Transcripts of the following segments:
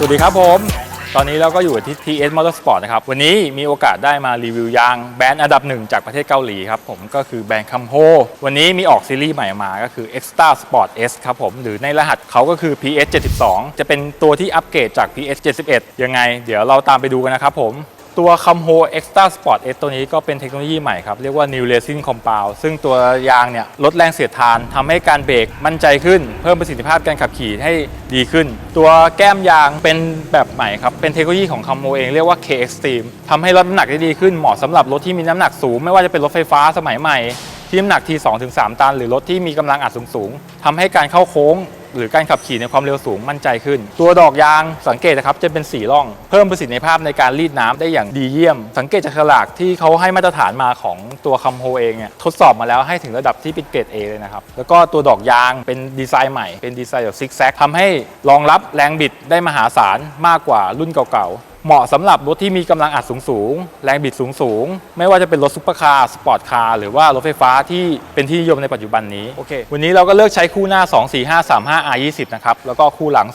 สวัสดีครับผม ตอนนี้เราก็อยู่ที่ TS Motorsport นะครับ วันนี้มีโอกาสได้มารีวิวยางแบรนด์อันดับหนึ่งจากประเทศเกาหลีครับผมก็คือแบรนด์คัมโฮวันนี้มีออกซีรีส์ใหม่มาก็คือ Extra Sport S ครับผม หรือในรหัสเขาก็คือ PS 72จะเป็นตัวที่อัปเกรดจาก PS 71ยังไง เดี๋ยวเราตามไปดูกันนะครับผม ตัวคัมโฮ Extra Sport S ตัวนี้ก็เป็นเทคโนโลยีใหม่ครับ เรียกว่า New Resin Compound ซึ่งตัวยางเนี่ยลดแรงเสียดทานทำให้การเบรกมั่นใจขึ้น เพิ่มประสิทธิภาพการขับขี่ให้ดีขึ้น ตัวแก้มยางเป็นแบบใหม่ครับ เป็นเทคโนโลยีของคัมโฮเองเรียกว่า K Extreme ทำให้ลดน้ำหนักได้ดีขึ้นเหมาะสำหรับรถที่มีน้ำหนักสูง ไม่ว่าจะเป็นรถไฟฟ้าสมัยใหม่ที่น้ำหนักที2-3 ตัน หรือรถที่มีกำลังอัดสูงๆทำให้การเข้าโค้ง หรือการขับขี่ในความเร็วสูงมั่นใจขึ้น ตัวดอกยางสังเกตนะครับจะเป็นสีร่อง เพิ่มประสิทธิภาพในการรีดน้ำได้อย่างดีเยี่ยม สังเกตจากฉลากที่เขาให้มาตรฐานมาของตัวคัมโฮเองเนี่ยทดสอบมาแล้วให้ถึงระดับที่เป็นเกรด A เลยนะครับ แล้วก็ตัวดอกยางเป็นดีไซน์ใหม่เป็นดีไซน์แบบซิกแซกทำให้รองรับแรงบิดได้มหาศาลมากกว่ารุ่นเก่าๆ เหมาะสำหรับรถที่มีกำลังอัดสูงๆแรงบิดสูงๆไม่ว่าจะเป็นรถซุปเปอร์คาร์สปอร์ตคาร์หรือว่ารถไฟฟ้าที่เป็นที่นิยมในปัจจุบันนี้โอเควันนี้เราก็เลือกใช้คู่หน้า 24535 R20 นะครับ แล้วก็คู่หลัง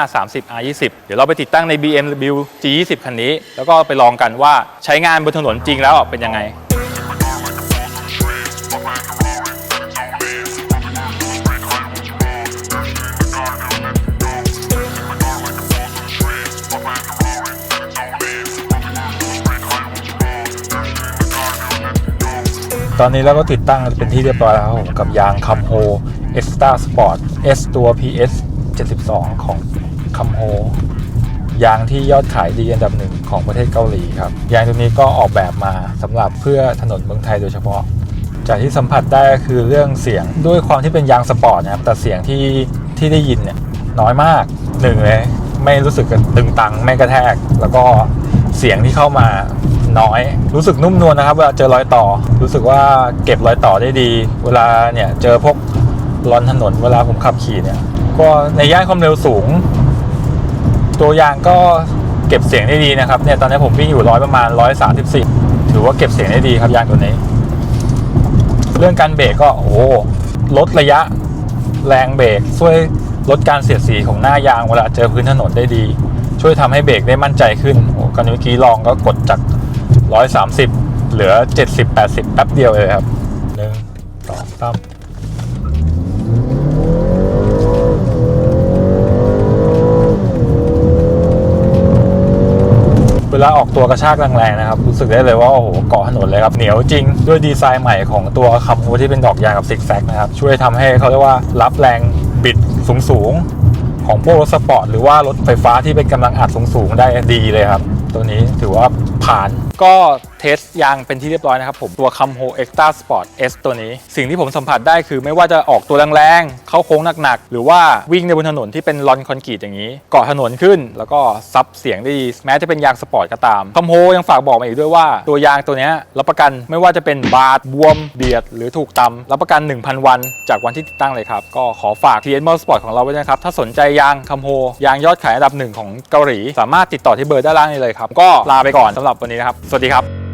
27530 R20 เดี๋ยวเราไปติดตั้งใน BMW G20 คันนี้ แล้วก็ไปลองกันว่าใช้งานบนถนนจริงแล้วเป็นยังไง ตอนนี้เราก็ติดตั้งเป็นที่เรียบร้อยแล้วครับผมกับยางคัมโฮ Extra Sport S ตัว PS 72 ของคัมโฮยางที่ยอดขายดีอันดับหนึ่งของประเทศเกาหลีครับ ยางตัวนี้ก็ออกแบบมาสำหรับเพื่อถนนเมืองไทยโดยเฉพาะ จากที่สัมผัสได้ก็คือเรื่องเสียงด้วยความที่เป็นยางสปอร์ตนะครับแต่เสียงที่ที่ได้ยินเนี่ยน้อยมากหนึ่งเลยไม่รู้สึกตึงตังไม่กระแทก แล้วก็ เสียงที่เข้ามาน้อย รู้สึกนุ่มนวลนะครับเวลาเจอรอยต่อ รู้สึกว่าเก็บรอยต่อได้ดี เวลาเนี่ยเจอพวกรอนถนนเวลาผมขับขี่เนี่ย ก็ในย่านความเร็วสูง ตัวยางก็เก็บเสียงได้ดีนะครับเนี่ยตอนนี้ผมวิ่งอยู่ร้อยประมาณร้อยสามสิบสี่ถือว่าเก็บเสียงได้ดีครับยางตัวนี้ เรื่องการเบรกก็โอ้ลดระยะแรงเบรกช่วยลดการเสียดสีของหน้ายางเวลาเจอพื้นถนนได้ดี ช่วยทำให้เบรกได้มั่นใจขึ้นโอ้กันเมื่อกี้ลองก็กดจาก 130 เหลือ 70 80 แป๊บเดียวเลยครับหนึ่งสองสามเวลาออกตัวกระชากแรงๆนะครับ รู้สึกได้เลยว่า โอ้โหเกาะถนนเลยครับ เหนียวจริงด้วยดีไซน์ใหม่ของตัวคัมโฮที่เป็นดอกยางกับซิกแซกนะครับ ช่วยทำให้เขาเรียกว่ารับแรงบิดสูงๆ ของพวกรถสปอร์ตหรือว่ารถไฟฟ้าที่เป็นกำลังอัดสูงๆได้ดีเลยครับ ตัวนี้ถือว่าผ่านก็ ทสยางเป็นที่เรียบร้อยนะครับผมตัวคัมโฮ Extra Sport S ตัวนี้ สิ่งที่ผมสัมผัสได้คือไม่ว่าจะออกตัวแรงๆ เข้าโค้งหนักๆ หรือว่าวิ่งในบนถนนที่เป็นลอนคอนกรีตอย่างนี้ เกาะถนนขึ้น แล้วก็ซับเสียงได้ดีแม้จะเป็นยางสปอร์ตก็ตามคัมโฮยังฝากบอกมาอีกด้วยว่าตัวยางตัวนี้รับประกันไม่ว่าจะเป็นบาดบวมเบียด หรือถูกตำรับประกัน 1,000 วัน จากวันที่ติดตั้งเลยครับก็ขอฝาก TS Motorsport ของเราไว้นะครับถ้าสนใจยางคัมโฮยางยอดขายอันดับหนึ่งของเกาหลี สามารถติดต่อที่เบอร์ด้านล่างนี้เลยครับ ก็ลาไปก่อนสำหรับวันนี้นะครับ สวัสดีครับ